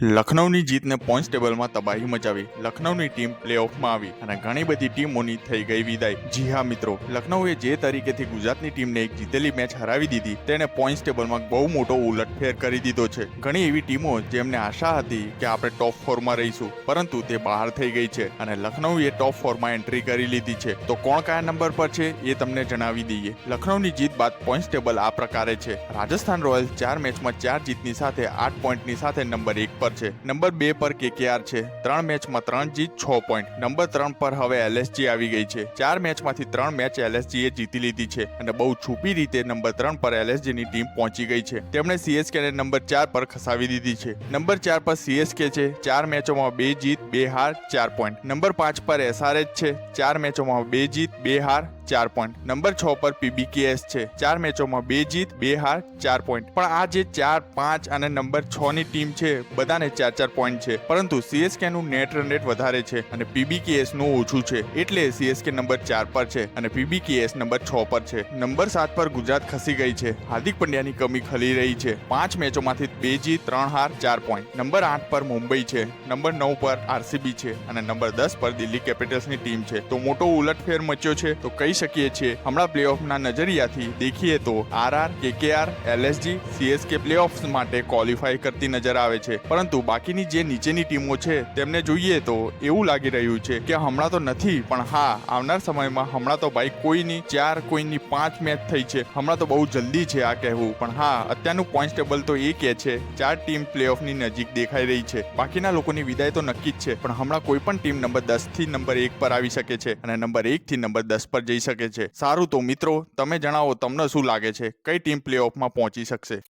લખનૌની જીતને point ટેબલમાં તબાહી મચાવી લખનૌની team પ્લેઓફમાં આવી અને ઘણી બધી ટીમોની થઈ ગઈ વિદાય. જી હા મિત્રો, લખનૌએ જે તરીકેથી ગુજરાતની ટીમને એક જીતેલી મેચ હરાવી દીધી તેણે પોઈન્ટ ટેબલમાં બહુ મોટો ઉલટફેર કરી દીધો છે. ઘણી એવી ટીમો જેમને આશા હતી કે આપણે ટોપ ફોરમાં રહીશું, પરંતુ તે બહાર થઈ ગઈ છે અને લખનૌએ ટોપ ફોરમાં એન્ટ્રી કરી લીધી છે. તો કોણ કયા નંબર પર છે એ તમને જણાવી દઈએ. લખનૌની જીત બાદ પોઈન્ટ ટેબલ આ પ્રકારે છે. રાજસ્થાન રોયલ્સ ચાર મેચમાં ચાર જીતની સાથે આઠ પોઈન્ટની સાથે નંબર એક પર છે. નંબર બે પર કેકેઆર છે. ત્રણ મેચમાં ત્રણ જીત, છ પોઈન્ટ નંબર ત્રણ પર હવે એલએસજી આવી ગઈ છે. ચાર મેચમાંથી ત્રણ મેચ એલએસજી એ જીતી લીધી છે અને બહુ છુપી રીતે નંબર ત્રણ પર એલએસજીની ટીમ પહોંચી ગઈ છે. તેમણે સીએસકે ને નંબર ચાર પર ખસાવી દીધી છે. નંબર ચાર પર સીએસકે છે. ચાર મેચોમાં બે જીત, બે હાર, ચાર પોઈન્ટ નંબર પાંચ પર એસઆરએચ છે. ચાર મેચોમાં બે જીત, બે હાર, ચાર પોઈન્ટ નંબર છ પર પીબીકેએસ છે. ચાર મેચોમાં બે જીત, બે હાર, ચાર પોઈન્ટ પણ આ જે ચાર, પાંચ અને નંબર છ ની ટીમ છે બધાને ચાર ચાર પોઈન્ટ છે. પરંતુ સીએસકે નું નેટ રન રેટ વધારે છે અને પીબીકેએસનું ઓછું છે એટલે સીએસકે નંબર ચાર પર છે અને પીબીકેએસ નંબર છ પર છે. નંબર સાત પર ગુજરાત ખસી ગઈ છે. હાર્દિક પંડ્યાની કમી ખલી રહી છે. પાંચ મેચોમાંથી બે જીત, ત્રણ હાર, ચાર પોઈન્ટ નંબર આઠ પર મુંબઈ છે. નંબર નવ પર આરસીબી છે અને નંબર દસ પર દિલ્હી કેપિટલ્સની ટીમ છે. તો મોટો ઉલટફેર મચ્યો છે તો કહી શકીએ છીએ હમણાં પ્લેઓફના નજરિયાથી દેખીએ તો RR, KKR, LSG CSK playoffs માટે ક્વોલિફાય કરતી નજર આવે છે. પરંતુ બાકીની જે નીચેની ટીમો છે, તેમને જોઈએ તો એવું લાગી રહ્યું છે કે હમણાં તો નથી, પણ હા, આવનાર સમયમાં હમણાં તો ભાઈ કોઈની ચાર, કોઈની પાંચ મેચ થઈ છે. હમણાં તો બહુ જલ્દી છે આ કહેવું, પણ હા, અત્યારનું પોઈન્ટ ટેબલ તો એ કહે છે, ચાર ટીમ પ્લેઓફની નજીક દેખાઈ રહી છે. બાકીના લોકોની વિદાય તો નક્કી જ છે, પણ હમણાં કોઈ પણ ટીમ નંબર દસથી નંબર એક પર આવી શકે છે અને નંબર એક થી નંબર દસ પર જઈ શકે છે. સારું તો મિત્રો, તમે જણાવો, તમને શું લાગે છે? કઈ ટીમ પ્લેઓફમાં પહોંચી શકશે?